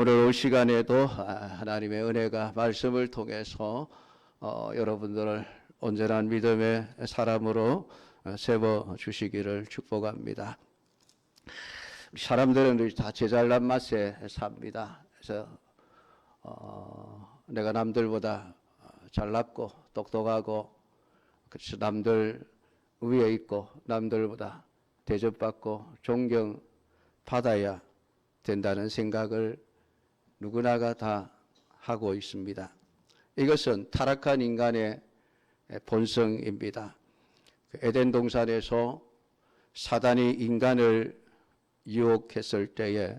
오늘 올 시간에도 아, 하나님의 은혜가 말씀을 통해서 어, 여러분들을 온전한 믿음의 사람으로 어, 세워 주시기를 축복합니다. 사람들은 다 제잘난 맛에 삽니다. 그래서 어, 내가 남들보다 잘났고 똑똑하고 그래서 남들 위에 있고 남들보다 대접받고 존경 받아야 된다는 생각을 누구나가 다 하고 있습니다. 이것은 타락한 인간의 본성입니다. 그 에덴 동산에서 사단이 인간을 유혹했을 때에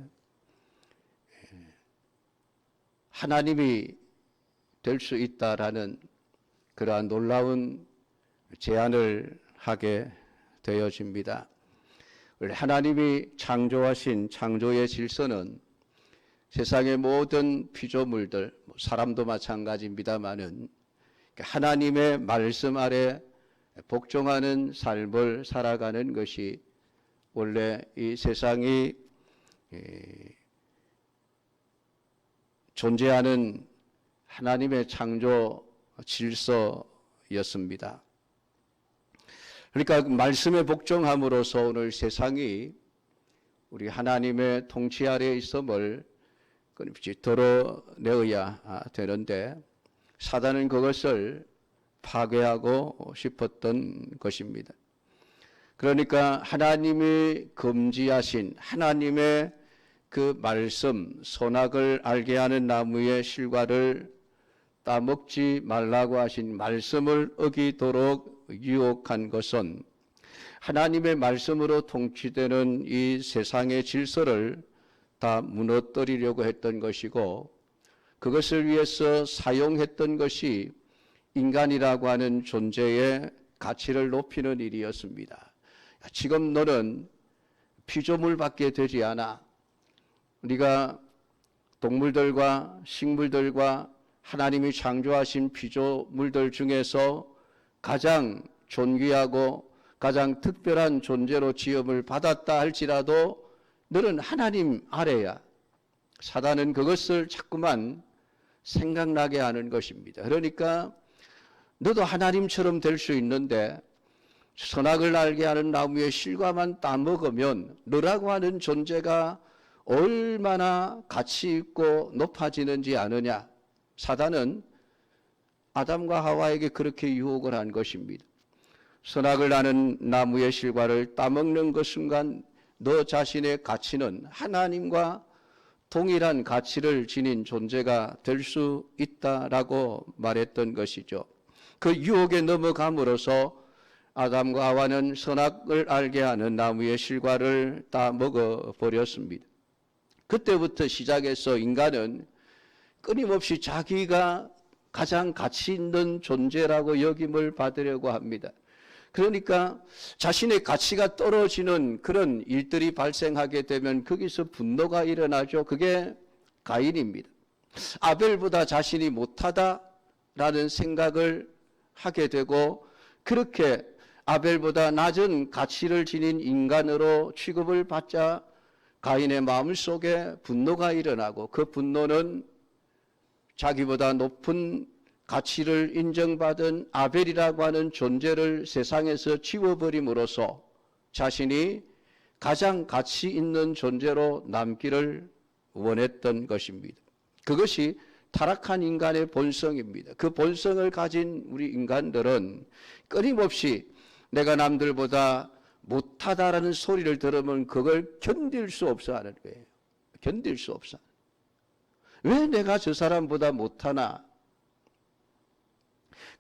하나님이 될 수 있다라는 그러한 놀라운 제안을 하게 되어집니다. 하나님이 창조하신 창조의 질서는 세상의 모든 피조물들, 뭐 사람도 마찬가지입니다만은 하나님의 말씀 아래 복종하는 삶을 살아가는 것이 원래 이 세상이 존재하는 하나님의 창조 질서였습니다. 그러니까 말씀에 복종함으로써 오늘 세상이 우리 하나님의 통치 아래에 있음을 끊임없이 덜어내어야 되는데 사단은 그것을 파괴하고 싶었던 것입니다. 그러니까 하나님이 금지하신 하나님의 그 말씀, 선악을 알게 하는 나무의 실과를 따먹지 말라고 하신 말씀을 어기도록 유혹한 것은 하나님의 말씀으로 통치되는 이 세상의 질서를 다 무너뜨리려고 했던 것이고 그것을 위해서 사용했던 것이 인간이라고 하는 존재의 가치를 높이는 일이었습니다. 지금 너는 피조물밖에 되지 않아. 우리가 동물들과 식물들과 하나님이 창조하신 피조물들 중에서 가장 존귀하고 가장 특별한 존재로 지음을 받았다 할지라도 너는 하나님 아래야. 사단은 그것을 자꾸만 생각나게 하는 것입니다. 그러니까 너도 하나님처럼 될 수 있는데 선악을 알게 하는 나무의 실과만 따먹으면 너라고 하는 존재가 얼마나 가치 있고 높아지는지 아느냐? 사단은 아담과 하와에게 그렇게 유혹을 한 것입니다. 선악을 아는 나무의 실과를 따먹는 그 순간 너 자신의 가치는 하나님과 동일한 가치를 지닌 존재가 될 수 있다라고 말했던 것이죠. 그 유혹에 넘어감으로써 아담과 하와는 선악을 알게 하는 나무의 실과를 다 먹어 버렸습니다. 그때부터 시작해서 인간은 끊임없이 자기가 가장 가치 있는 존재라고 여김을 받으려고 합니다. 그러니까 자신의 가치가 떨어지는 그런 일들이 발생하게 되면 거기서 분노가 일어나죠. 그게 가인입니다. 아벨보다 자신이 못하다라는 생각을 하게 되고 그렇게 아벨보다 낮은 가치를 지닌 인간으로 취급을 받자 가인의 마음 속에 분노가 일어나고 그 분노는 자기보다 높은 가치를 인정받은 아벨이라고 하는 존재를 세상에서 지워버림으로써 자신이 가장 가치 있는 존재로 남기를 원했던 것입니다. 그것이 타락한 인간의 본성입니다. 그 본성을 가진 우리 인간들은 끊임없이 내가 남들보다 못하다라는 소리를 들으면 그걸 견딜 수 없어 하는 거예요. 견딜 수 없어. 왜 내가 저 사람보다 못하나?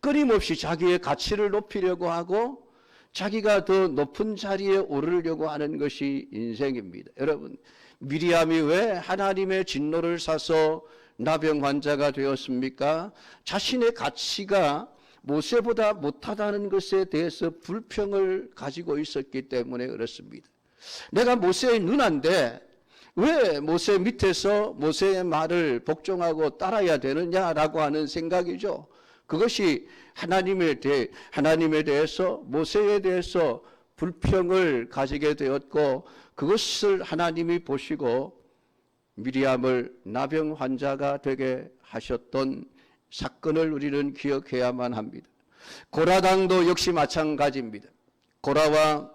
끊임없이 자기의 가치를 높이려고 하고 자기가 더 높은 자리에 오르려고 하는 것이 인생입니다. 여러분, 미리암이 왜 하나님의 진노를 사서 나병 환자가 되었습니까? 자신의 가치가 모세보다 못하다는 것에 대해서 불평을 가지고 있었기 때문에 그렇습니다. 내가 모세의 누나인데 왜 모세 밑에서 모세의 말을 복종하고 따라야 되느냐라고 하는 생각이죠. 그것이 하나님에 대해 하나님에 대해서 모세에 대해서 불평을 가지게 되었고 그것을 하나님이 보시고 미리암을 나병 환자가 되게 하셨던 사건을 우리는 기억해야만 합니다. 고라당도 역시 마찬가지입니다. 고라와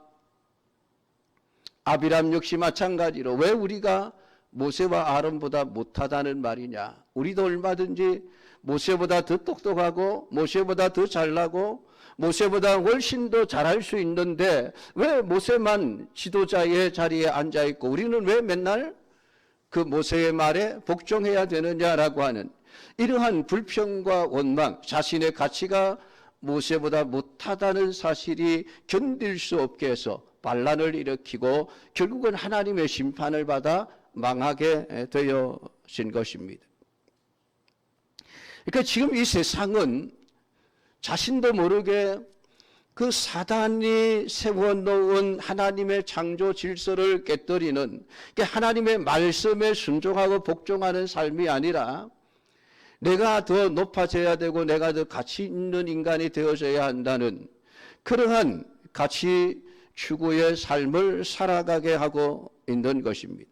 아비람 역시 마찬가지로 왜 우리가 모세와 아론보다 못하다는 말이냐? 우리도 얼마든지 모세보다 더 똑똑하고 모세보다 더 잘나고 모세보다 훨씬 더 잘할 수 있는데 왜 모세만 지도자의 자리에 앉아 있고 우리는 왜 맨날 그 모세의 말에 복종해야 되느냐라고 하는 이러한 불평과 원망, 자신의 가치가 모세보다 못하다는 사실이 견딜 수 없게 해서 반란을 일으키고 결국은 하나님의 심판을 받아 망하게 되어진 것입니다. 그러니까 지금 이 세상은 자신도 모르게 그 사단이 세워놓은 하나님의 창조 질서를 깨뜨리는 그러니까 하나님의 말씀에 순종하고 복종하는 삶이 아니라 내가 더 높아져야 되고 내가 더 가치 있는 인간이 되어져야 한다는 그러한 가치 추구의 삶을 살아가게 하고 있는 것입니다.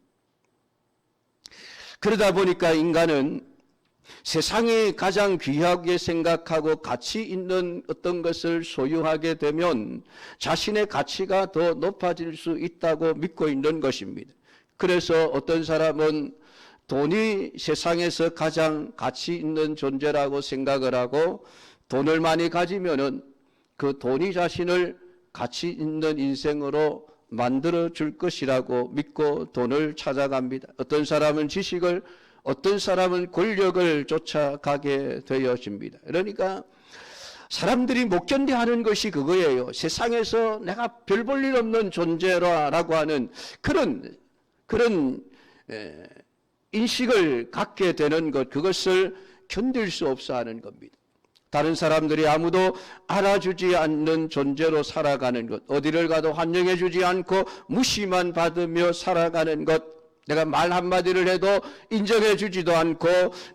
그러다 보니까 인간은 세상이 가장 귀하게 생각하고 가치 있는 어떤 것을 소유하게 되면 자신의 가치가 더 높아질 수 있다고 믿고 있는 것입니다. 그래서 어떤 사람은 돈이 세상에서 가장 가치 있는 존재라고 생각을 하고 돈을 많이 가지면은 그 돈이 자신을 가치 있는 인생으로 만들어 줄 것이라고 믿고 돈을 찾아갑니다. 어떤 사람은 지식을 어떤 사람은 권력을 쫓아가게 되어집니다. 그러니까 사람들이 못 견뎌하는 것이 그거예요. 세상에서 내가 별 볼 일 없는 존재라고 하는 그런 그런 인식을 갖게 되는 것 그것을 견딜 수 없어 하는 겁니다. 다른 사람들이 아무도 알아주지 않는 존재로 살아가는 것, 어디를 가도 환영해 주지 않고 무시만 받으며 살아가는 것, 내가 말 한마디를 해도 인정해 주지도 않고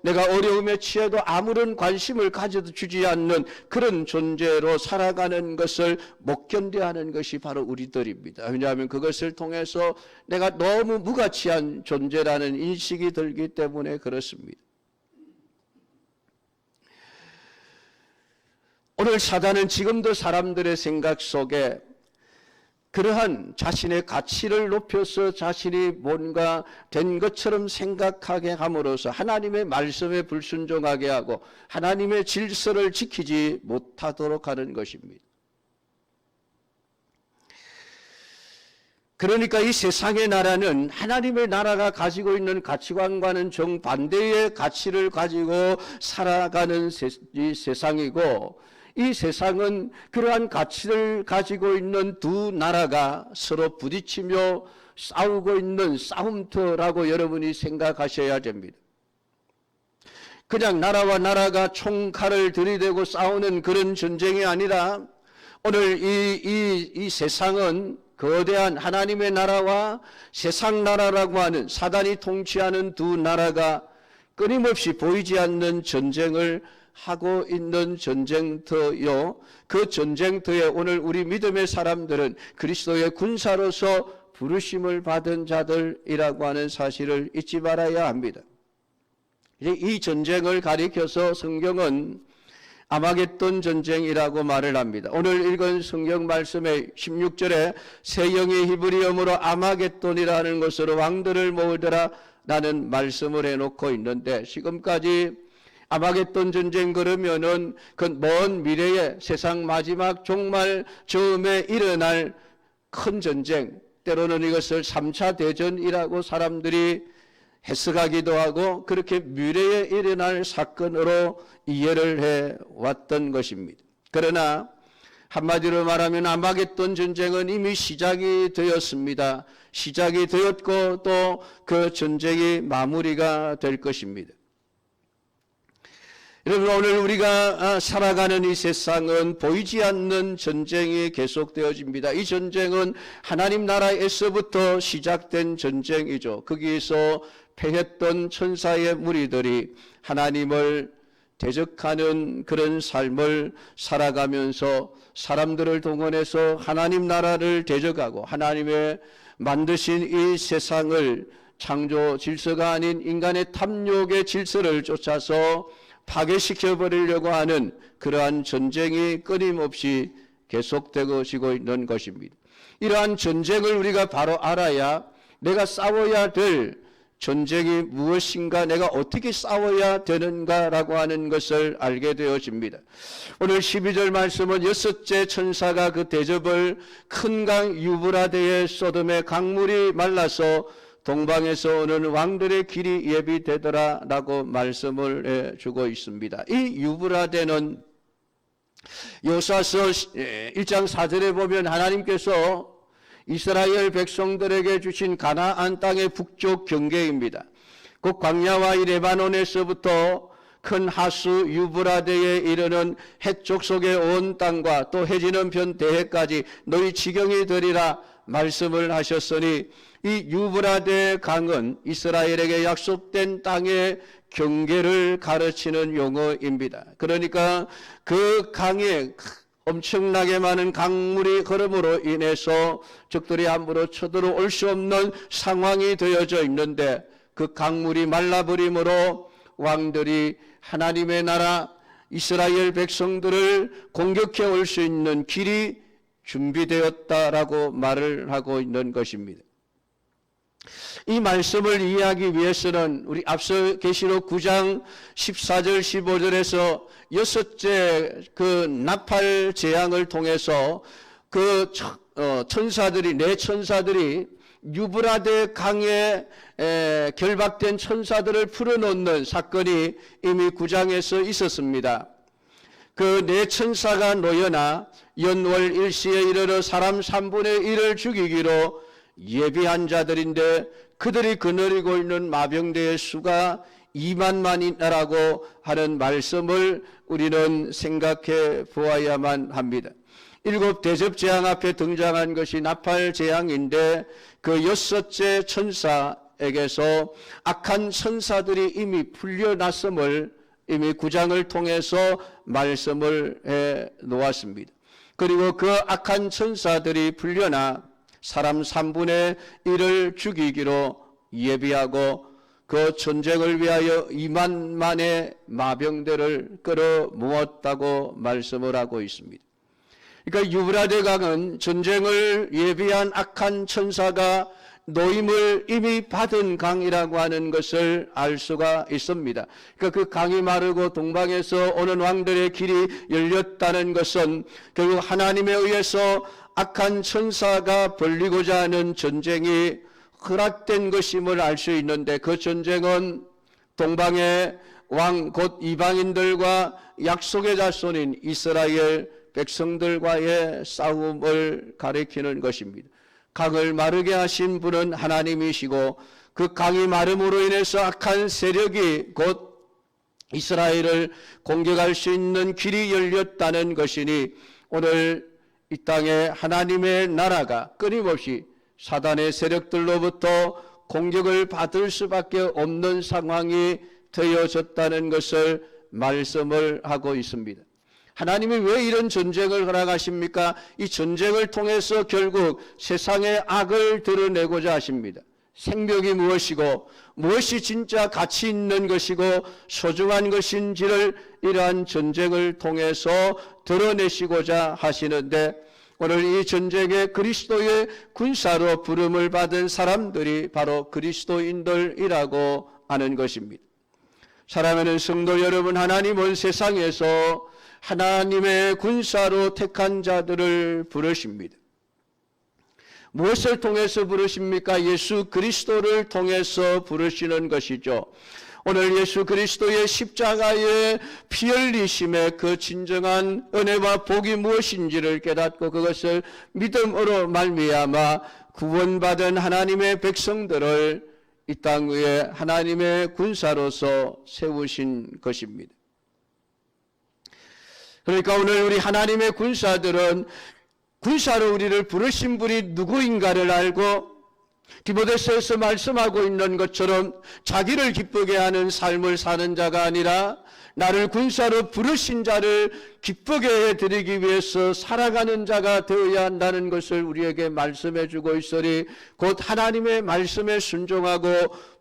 내가 어려움에 취해도 아무런 관심을 가져주지 않는 그런 존재로 살아가는 것을 못 견뎌하는 것이 바로 우리들입니다. 왜냐하면 그것을 통해서 내가 너무 무가치한 존재라는 인식이 들기 때문에 그렇습니다. 오늘 사단은 지금도 사람들의 생각 속에 그러한 자신의 가치를 높여서 자신이 뭔가 된 것처럼 생각하게 함으로써 하나님의 말씀에 불순종하게 하고 하나님의 질서를 지키지 못하도록 하는 것입니다. 그러니까 이 세상의 나라는 하나님의 나라가 가지고 있는 가치관과는 정반대의 가치를 가지고 살아가는 세, 세상이고 이 세상은 그러한 가치를 가지고 있는 두 나라가 서로 부딪히며 싸우고 있는 싸움터라고 여러분이 생각하셔야 됩니다. 그냥 나라와 나라가 총칼을 들이대고 싸우는 그런 전쟁이 아니라 오늘 이, 이, 이 세상은 거대한 하나님의 나라와 세상 나라라고 하는 사단이 통치하는 두 나라가 끊임없이 보이지 않는 전쟁을 하고 있는 전쟁터요. 그 전쟁터에 오늘 우리 믿음의 사람들은 그리스도의 군사로서 부르심을 받은 자들이라고 하는 사실을 잊지 말아야 합니다. 이 전쟁을 가리켜서 성경은 아마겟돈 전쟁이라고 말을 합니다. 오늘 읽은 성경 말씀의 16절에 세 영의 히브리어으로 아마겟돈이라는 것으로 왕들을 모으더라 라는 말씀을 해놓고 있는데 지금까지 아마겟돈 전쟁 그러면은 그 먼 미래에 세상 마지막 종말 처음에 일어날 큰 전쟁 때로는 이것을 3차 대전이라고 사람들이 해석하기도 하고 그렇게 미래에 일어날 사건으로 이해를 해 왔던 것입니다. 그러나 한마디로 말하면 아마겟돈 전쟁은 이미 시작이 되었습니다. 시작이 되었고 또 그 전쟁이 마무리가 될 것입니다. 여러분 오늘 우리가 아, 살아가는 이 세상은 보이지 않는 전쟁이 계속되어집니다. 이 전쟁은 하나님 나라에서부터 시작된 전쟁이죠. 거기에서 패했던 천사의 무리들이 하나님을 대적하는 그런 삶을 살아가면서 사람들을 동원해서 하나님 나라를 대적하고 하나님의 만드신 이 세상을 창조 질서가 아닌 인간의 탐욕의 질서를 쫓아서 파괴시켜 버리려고 하는 그러한 전쟁이 끊임없이 계속되고 있는 것입니다. 이러한 전쟁을 우리가 바로 알아야 내가 싸워야 될 전쟁이 무엇인가 내가 어떻게 싸워야 되는가라고 하는 것을 알게 되어집니다. 오늘 12절 말씀은 여섯째 천사가 그 대접을 큰 강 유브라데의 소돔의 강물이 말라서 동방에서 오는 왕들의 길이 예비되더라라고 말씀을 해 주고 있습니다. 이 유브라데는 요사서 1장 4절에 보면 하나님께서 이스라엘 백성들에게 주신 가나안 땅의 북쪽 경계입니다. 그 광야와 이 레바논에서부터 큰 하수 유브라데에 이르는 해쪽 속의 온 땅과 또 해지는 편 대해까지 너희 지경이 되리라 말씀을 하셨으니 이 유브라데 강은 이스라엘에게 약속된 땅의 경계를 가르치는 용어입니다. 그러니까 그 강에 엄청나게 많은 강물이 흐름으로 인해서 적들이 함부로 쳐들어올 수 없는 상황이 되어져 있는데 그 강물이 말라버림으로 왕들이 하나님의 나라 이스라엘 백성들을 공격해 올 수 있는 길이 준비되었다라고 말을 하고 있는 것입니다. 이 말씀을 이해하기 위해서는 우리 앞서 계시록 9장 14절 15절에서 여섯째 그 나팔 재앙을 통해서 그 어, 천사들이 네 천사들이 유브라데 강에 결박된 천사들을 풀어놓는 사건이 이미 9장에서 있었습니다. 그네 천사가 놓여나 연월 일시에 이르러 사람 3분의 1을 죽이기로 예비한 자들인데 그들이 거느리고 있는 마병대의 수가 2만만이라고 하는 말씀을 우리는 생각해 보아야만 합니다. 일곱 대접 재앙 앞에 등장한 것이 나팔 재앙인데 그 여섯째 천사에게서 악한 천사들이 이미 풀려났음을 이미 구장을 통해서 말씀을 해 놓았습니다. 그리고 그 악한 천사들이 풀려나 사람 3분의 1을 죽이기로 예비하고 그 전쟁을 위하여 2만만의 마병대를 끌어 모았다고 말씀을 하고 있습니다. 그러니까 유브라데 강은 전쟁을 예비한 악한 천사가 노임을 이미 받은 강이라고 하는 것을 알 수가 있습니다. 그러니까 그 강이 마르고 동방에서 오는 왕들의 길이 열렸다는 것은 결국 하나님에 의해서 악한 천사가 벌리고자 하는 전쟁이 허락된 것임을 알 수 있는데 그 전쟁은 동방의 왕 곧 이방인들과 약속의 자손인 이스라엘 백성들과의 싸움을 가리키는 것입니다. 강을 마르게 하신 분은 하나님이시고 그 강이 마름으로 인해서 악한 세력이 곧 이스라엘을 공격할 수 있는 길이 열렸다는 것이니 오늘 이 땅에 하나님의 나라가 끊임없이 사단의 세력들로부터 공격을 받을 수밖에 없는 상황이 되어졌다는 것을 말씀을 하고 있습니다. 하나님이 왜 이런 전쟁을 허락하십니까? 이 전쟁을 통해서 결국 세상의 악을 드러내고자 하십니다. 생명이 무엇이고 무엇이 진짜 가치 있는 것이고 소중한 것인지를 이러한 전쟁을 통해서 드러내시고자 하시는데 오늘 이 전쟁에 그리스도의 군사로 부름을 받은 사람들이 바로 그리스도인들이라고 하는 것입니다. 사랑하는 성도 여러분, 하나님은 세상에서 하나님의 군사로 택한 자들을 부르십니다. 무엇을 통해서 부르십니까? 예수 그리스도를 통해서 부르시는 것이죠. 오늘 예수 그리스도의 십자가의 피 흘리심의 그 진정한 은혜와 복이 무엇인지를 깨닫고 그것을 믿음으로 말미암아 구원받은 하나님의 백성들을 이 땅 위에 하나님의 군사로서 세우신 것입니다. 그러니까 오늘 우리 하나님의 군사들은 군사로 우리를 부르신 분이 누구인가를 알고 디모데서에서 말씀하고 있는 것처럼 자기를 기쁘게 하는 삶을 사는 자가 아니라 나를 군사로 부르신 자를 기쁘게 해드리기 위해서 살아가는 자가 되어야 한다는 것을 우리에게 말씀해 주고 있으니 곧 하나님의 말씀에 순종하고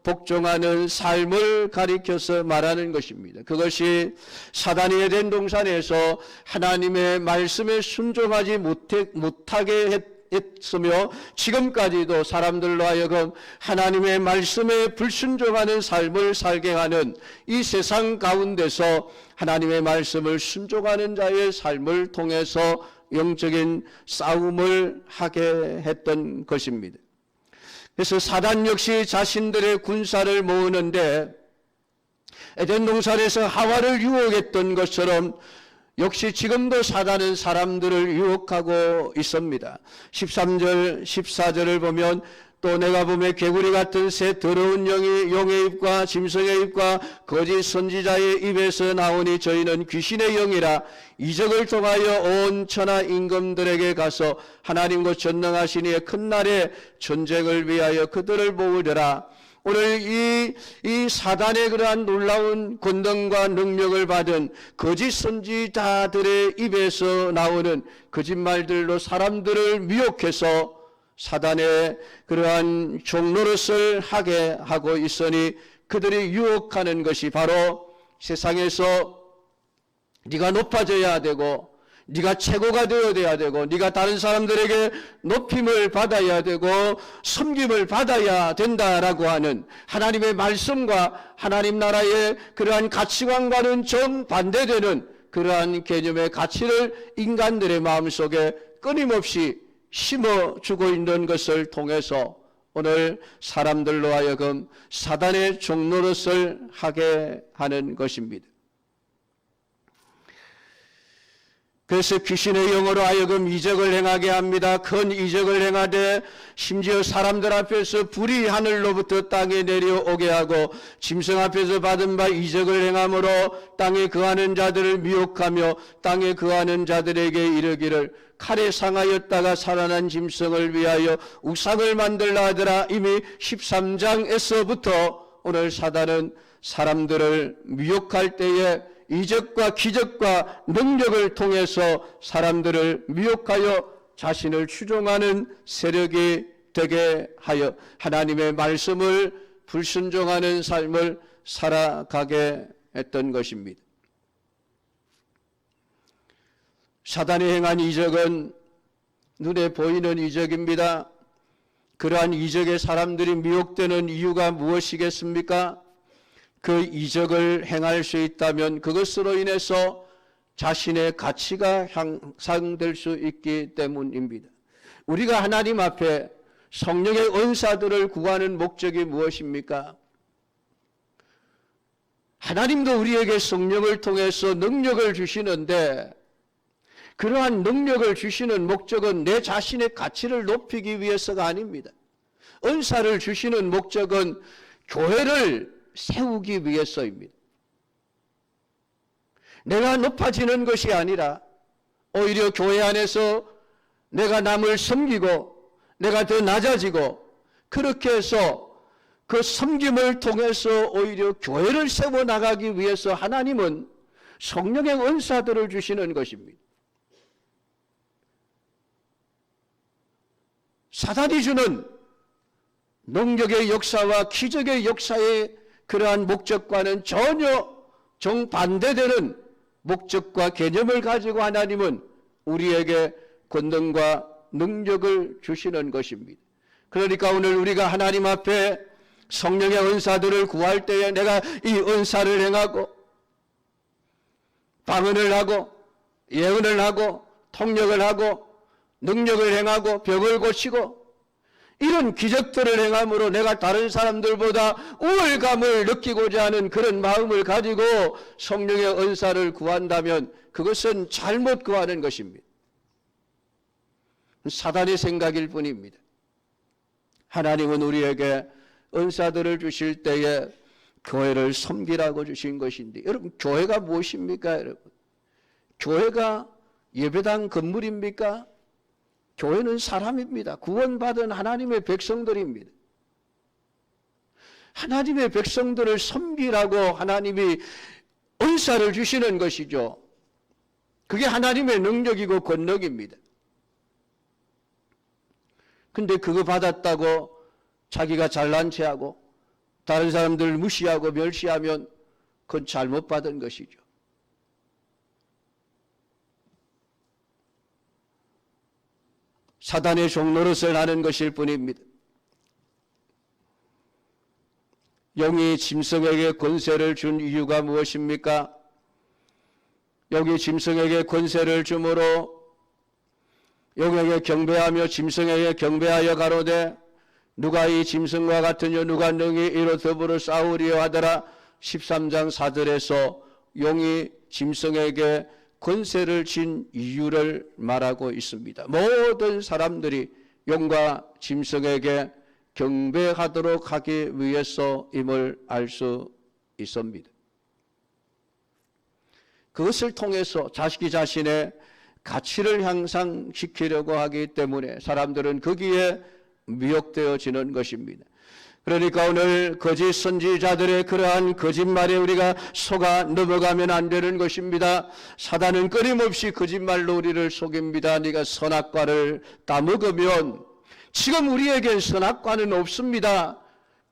복종하는 삶을 가리켜서 말하는 것입니다. 그것이 사단이 에덴 동산에서 하나님의 말씀에 순종하지 못해, 못하게 했 했으며 지금까지도 사람들로 하여금 하나님의 말씀에 불순종하는 삶을 살게 하는 이 세상 가운데서 하나님의 말씀을 순종하는 자의 삶을 통해서 영적인 싸움을 하게 했던 것입니다. 그래서 사단 역시 자신들의 군사를 모으는데 에덴 동산에서 하와를 유혹했던 것처럼 역시 지금도 사단은 사람들을 유혹하고 있습니다. 13절, 14절을 보면 또 내가 보면 개구리 같은 새 더러운 영이 용의 입과 짐승의 입과 거짓 선지자의 입에서 나오니 저희는 귀신의 영이라 이적을 통하여 온 천하 임금들에게 가서 하나님과 전능하신 이의 큰 날에 전쟁을 위하여 그들을 모으려라. 오늘 이, 이 사단의 그러한 놀라운 권능과 능력을 받은 거짓 선지자들의 입에서 나오는 거짓말들로 사람들을 미혹해서 사단의 그러한 종노릇을 하게 하고 있으니 그들이 유혹하는 것이 바로 세상에서 네가 높아져야 되고 네가 최고가 되어야 되고 네가 다른 사람들에게 높임을 받아야 되고 섬김을 받아야 된다라고 하는 하나님의 말씀과 하나님 나라의 그러한 가치관과는 정반대되는 그러한 개념의 가치를 인간들의 마음속에 끊임없이 심어주고 있는 것을 통해서 오늘 사람들로 하여금 사단의 종노릇을 하게 하는 것입니다. 그래서 귀신의 영으로 하여금 이적을 행하게 합니다. 큰 이적을 행하되 심지어 사람들 앞에서 불이 하늘로부터 땅에 내려오게 하고 짐승 앞에서 받은 바 이적을 행함으로 땅에 거하는 자들을 미혹하며 땅에 거하는 자들에게 이르기를 칼에 상하였다가 살아난 짐승을 위하여 우상을 만들라 하더라. 이미 13장에서부터 오늘 사단은 사람들을 미혹할 때에 이적과 기적과 능력을 통해서 사람들을 미혹하여 자신을 추종하는 세력이 되게 하여 하나님의 말씀을 불순종하는 삶을 살아가게 했던 것입니다. 사단이 행한 이적은 눈에 보이는 이적입니다. 그러한 이적에 사람들이 미혹되는 이유가 무엇이겠습니까? 그 이적을 행할 수 있다면 그것으로 인해서 자신의 가치가 향상될 수 있기 때문입니다. 우리가 하나님 앞에 성령의 은사들을 구하는 목적이 무엇입니까? 하나님도 우리에게 성령을 통해서 능력을 주시는데 그러한 능력을 주시는 목적은 내 자신의 가치를 높이기 위해서가 아닙니다. 은사를 주시는 목적은 교회를 세우기 위해서입니다. 내가 높아지는 것이 아니라 오히려 교회 안에서 내가 남을 섬기고 내가 더 낮아지고 그렇게 해서 그 섬김을 통해서 오히려 교회를 세워 나가기 위해서 하나님은 성령의 은사들을 주시는 것입니다. 사단이 주는 능력의 역사와 기적의 역사의 그러한 목적과는 전혀 정반대되는 목적과 개념을 가지고 하나님은 우리에게 권능과 능력을 주시는 것입니다. 그러니까 오늘 우리가 하나님 앞에 성령의 은사들을 구할 때에 내가 이 은사를 행하고 방언을 하고 예언을 하고 통역을 하고 능력을 행하고 벽을 고치고 이런 기적들을 행함으로 내가 다른 사람들보다 우월감을 느끼고자 하는 그런 마음을 가지고 성령의 은사를 구한다면 그것은 잘못 구하는 것입니다. 사단의 생각일 뿐입니다. 하나님은 우리에게 은사들을 주실 때에 교회를 섬기라고 주신 것인데 여러분 교회가 무엇입니까 여러분? 교회가 예배당 건물입니까? 교회는 사람입니다. 구원받은 하나님의 백성들입니다. 하나님의 백성들을 섬기라고 하나님이 은사를 주시는 것이죠. 그게 하나님의 능력이고 권능입니다. 근데 그거 받았다고 자기가 잘난 체하고 다른 사람들 무시하고 멸시하면 그건 잘못 받은 것이죠. 사단의 종노릇을 하는 것일 뿐입니다. 영이 짐승에게 권세를 준 이유가 무엇입니까? 여기 짐승에게 권세를 주므로 영에게 경배하며 짐승에게 경배하여 가로되 누가 이 짐승과 같으냐 누가 능히 이로 더불어 싸우리여 하더라 13장 4절에서 용이 짐승에게 권세를 진 이유를 말하고 있습니다. 모든 사람들이 용과 짐승에게 경배하도록 하기 위해서임을 알 수 있습니다. 그것을 통해서 자식이 자신의 가치를 향상시키려고 하기 때문에 사람들은 거기에 미혹되어지는 것입니다. 그러니까 오늘 거짓 선지자들의 그러한 거짓말에 우리가 속아 넘어가면 안 되는 것입니다. 사단은 끊임없이 거짓말로 우리를 속입니다. 네가 선악과를 따먹으면 지금 우리에겐 선악과는 없습니다.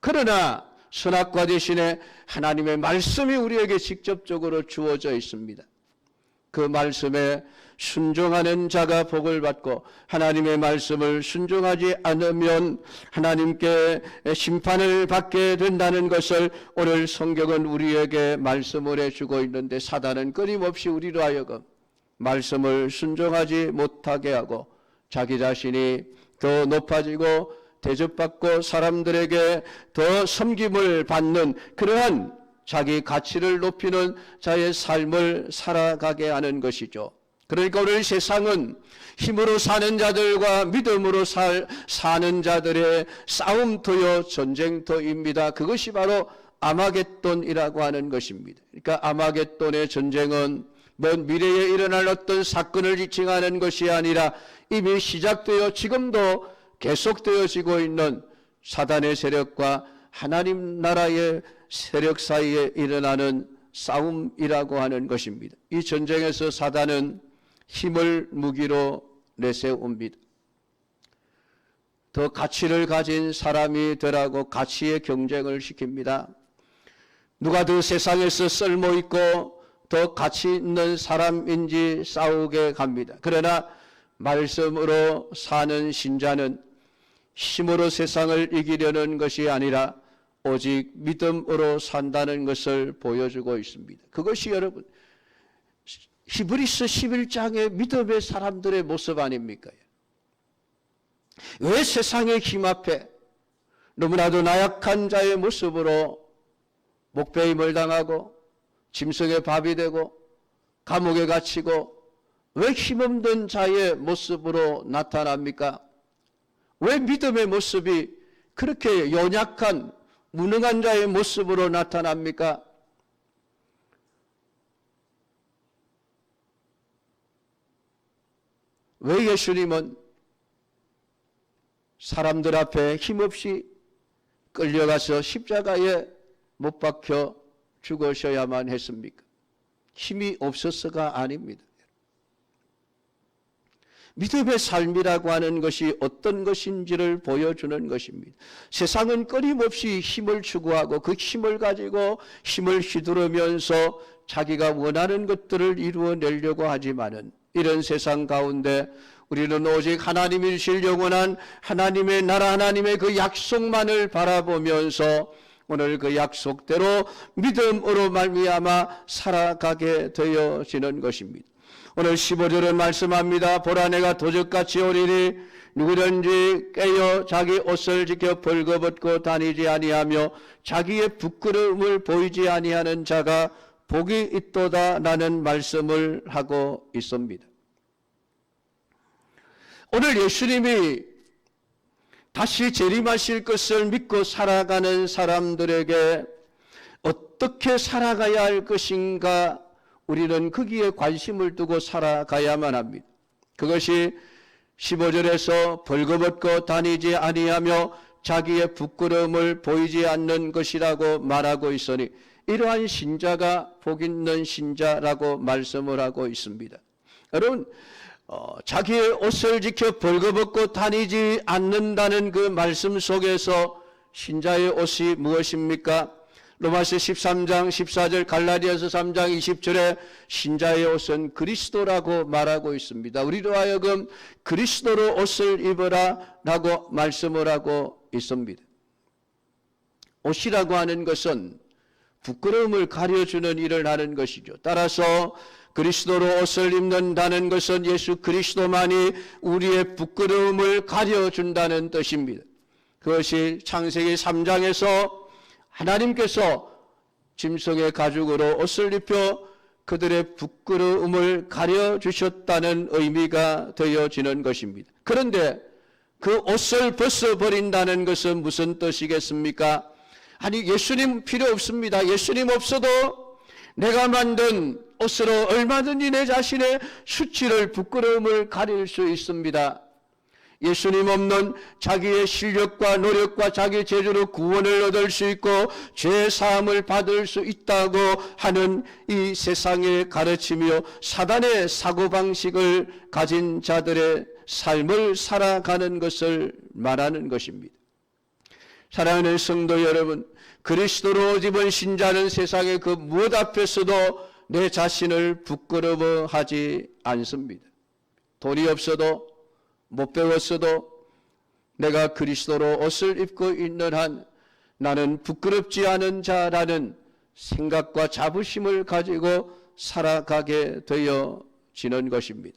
그러나 선악과 대신에 하나님의 말씀이 우리에게 직접적으로 주어져 있습니다. 그 말씀에 순종하는 자가 복을 받고 하나님의 말씀을 순종하지 않으면 하나님께 심판을 받게 된다는 것을 오늘 성경은 우리에게 말씀을 해주고 있는데 사단은 끊임없이 우리로 하여금 말씀을 순종하지 못하게 하고 자기 자신이 더 높아지고 대접받고 사람들에게 더 섬김을 받는 그러한 자기 가치를 높이는 자의 삶을 살아가게 하는 것이죠. 그러니까 오늘 세상은 힘으로 사는 자들과 믿음으로 살, 사는 자들의 싸움터요 전쟁터입니다. 그것이 바로 아마겟돈이라고 하는 것입니다. 그러니까 아마겟돈의 전쟁은 먼 미래에 일어날 어떤 사건을 지칭하는 것이 아니라 이미 시작되어 지금도 계속되어지고 있는 사단의 세력과 하나님 나라의 세력 사이에 일어나는 싸움이라고 하는 것입니다. 이 전쟁에서 사단은 힘을 무기로 내세웁니다. 더 가치를 가진 사람이 되라고 가치의 경쟁을 시킵니다. 누가 더 세상에서 쓸모 있고 더 가치 있는 사람인지 싸우게 갑니다. 그러나 말씀으로 사는 신자는 힘으로 세상을 이기려는 것이 아니라 오직 믿음으로 산다는 것을 보여주고 있습니다. 그것이 여러분 히브리스 11장의 믿음의 사람들의 모습 아닙니까? 왜 세상의 힘 앞에 너무나도 나약한 자의 모습으로 목배임을 당하고 짐승의 밥이 되고 감옥에 갇히고 왜 힘없는 자의 모습으로 나타납니까? 왜 믿음의 모습이 그렇게 연약한 무능한 자의 모습으로 나타납니까? 왜 예수님은 사람들 앞에 힘없이 끌려가서 십자가에 못 박혀 죽으셔야만 했습니까? 힘이 없어서가 아닙니다. 믿음의 삶이라고 하는 것이 어떤 것인지를 보여주는 것입니다. 세상은 끊임없이 힘을 추구하고 그 힘을 가지고 힘을 휘두르면서 자기가 원하는 것들을 이루어내려고 하지만은 이런 세상 가운데 우리는 오직 하나님이 주실 영원한 하나님의 나라 하나님의 그 약속만을 바라보면서 오늘 그 약속대로 믿음으로 말미암아 살아가게 되어지는 것입니다. 오늘 15절은 말씀합니다. 보라 내가 도적같이 오리니 누구든지 깨어 자기 옷을 지켜 벌거벗고 다니지 아니하며 자기의 부끄러움을 보이지 아니하는 자가 복이 있도다 라는 말씀을 하고 있습니다. 오늘 예수님이 다시 재림하실 것을 믿고 살아가는 사람들에게 어떻게 살아가야 할 것인가 우리는 거기에 관심을 두고 살아가야만 합니다. 그것이 15절에서 벌거벗고 다니지 아니하며 자기의 부끄러움을 보이지 않는 것이라고 말하고 있으니 이러한 신자가 복 있는 신자라고 말씀을 하고 있습니다. 여러분 어, 자기의 옷을 지켜 벌거벗고 다니지 않는다는 그 말씀 속에서 신자의 옷이 무엇입니까? 로마서 13장 14절 갈라디아서 3장 20절에 신자의 옷은 그리스도라고 말하고 있습니다. 우리로 하여금 그리스도로 옷을 입어라 라고 말씀을 하고 있습니다. 옷이라고 하는 것은 부끄러움을 가려주는 일을 하는 것이죠. 따라서 그리스도로 옷을 입는다는 것은 예수 그리스도만이 우리의 부끄러움을 가려준다는 뜻입니다. 그것이 창세기 3장에서 하나님께서 짐승의 가죽으로 옷을 입혀 그들의 부끄러움을 가려주셨다는 의미가 되어지는 것입니다. 그런데 그 옷을 벗어버린다는 것은 무슨 뜻이겠습니까? 아니, 예수님 필요 없습니다. 예수님 없어도 내가 만든 옷으로 얼마든지 내 자신의 수치를, 부끄러움을 가릴 수 있습니다. 예수님 없는 자기의 실력과 노력과 자기 재주로 구원을 얻을 수 있고 죄 사함을 받을 수 있다고 하는 이 세상의 가르치며 사단의 사고 방식을 가진 자들의 삶을 살아가는 것을 말하는 것입니다. 사랑하는 성도 여러분, 그리스도로 옷 입은 신자는 세상의 그 무엇 앞에서도 내 자신을 부끄러워하지 않습니다. 돈이 없어도 못 배웠어도 내가 그리스도로 옷을 입고 있는 한 나는 부끄럽지 않은 자라는 생각과 자부심을 가지고 살아가게 되어지는 것입니다.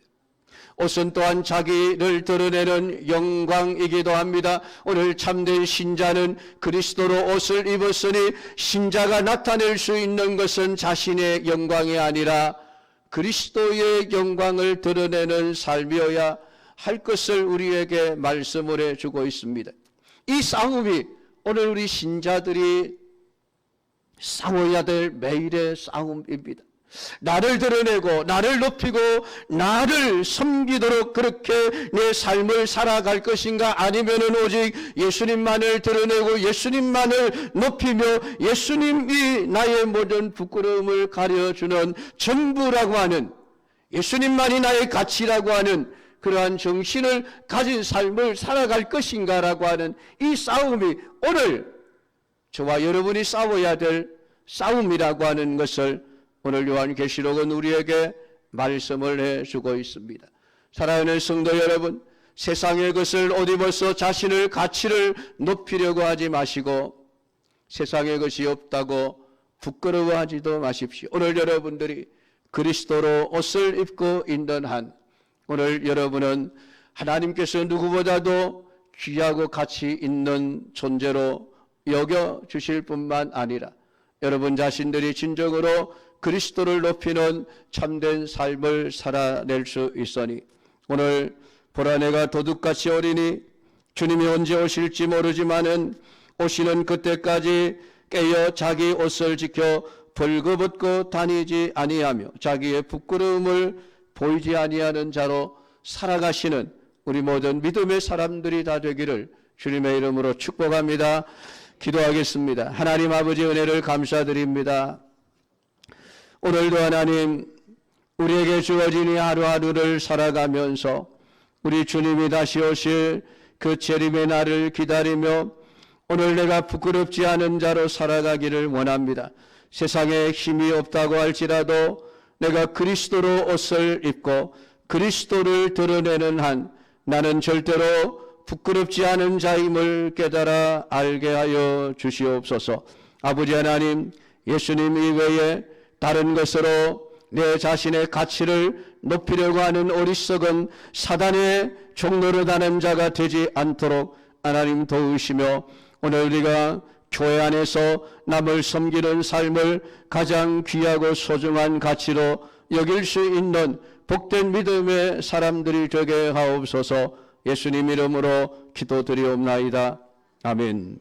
옷은 또한 자기를 드러내는 영광이기도 합니다. 오늘 참된 신자는 그리스도로 옷을 입었으니 신자가 나타낼 수 있는 것은 자신의 영광이 아니라 그리스도의 영광을 드러내는 삶이어야 할 것을 우리에게 말씀을 해주고 있습니다. 이 싸움이 오늘 우리 신자들이 싸워야 될 매일의 싸움입니다. 나를 드러내고 나를 높이고 나를 섬기도록 그렇게 내 삶을 살아갈 것인가? 아니면은 오직 예수님만을 드러내고 예수님만을 높이며 예수님이 나의 모든 부끄러움을 가려주는 전부라고 하는 예수님만이 나의 가치라고 하는 그러한 정신을 가진 삶을 살아갈 것인가라고 하는 이 싸움이 오늘 저와 여러분이 싸워야 될 싸움이라고 하는 것을 오늘 요한계시록은 우리에게 말씀을 해주고 있습니다. 사랑하는 성도 여러분, 세상의 것을 옷 입어서 자신을 가치를 높이려고 하지 마시고 세상의 것이 없다고 부끄러워하지도 마십시오. 오늘 여러분들이 그리스도로 옷을 입고 있는 한 오늘 여러분은 하나님께서 누구보다도 귀하고 가치 있는 존재로 여겨 주실 뿐만 아니라 여러분 자신들이 진정으로 그리스도를 높이는 참된 삶을 살아낼 수 있으니 오늘 보라 내가 도둑같이 어리니 주님이 언제 오실지 모르지만은 오시는 그때까지 깨어 자기 옷을 지켜 벌거벗고 다니지 아니하며 자기의 부끄러움을 보이지 아니하는 자로 살아가시는 우리 모든 믿음의 사람들이 다 되기를 주님의 이름으로 축복합니다. 기도하겠습니다. 하나님 아버지 은혜를 감사드립니다. 오늘도 하나님 우리에게 주어진 이 하루하루를 살아가면서 우리 주님이 다시 오실 그 재림의 날을 기다리며 오늘 내가 부끄럽지 않은 자로 살아가기를 원합니다. 세상에 힘이 없다고 할지라도 내가 그리스도로 옷을 입고 그리스도를 드러내는 한 나는 절대로 부끄럽지 않은 자임을 깨달아 알게 하여 주시옵소서. 아버지 하나님, 예수님 이외에 다른 것으로 내 자신의 가치를 높이려고 하는 어리석은 사단의 종로를 다는 자가 되지 않도록 하나님 도우시며 오늘 우리가 교회 안에서 남을 섬기는 삶을 가장 귀하고 소중한 가치로 여길 수 있는 복된 믿음의 사람들이 되게 하옵소서 예수님 이름으로 기도드리옵나이다. 아멘.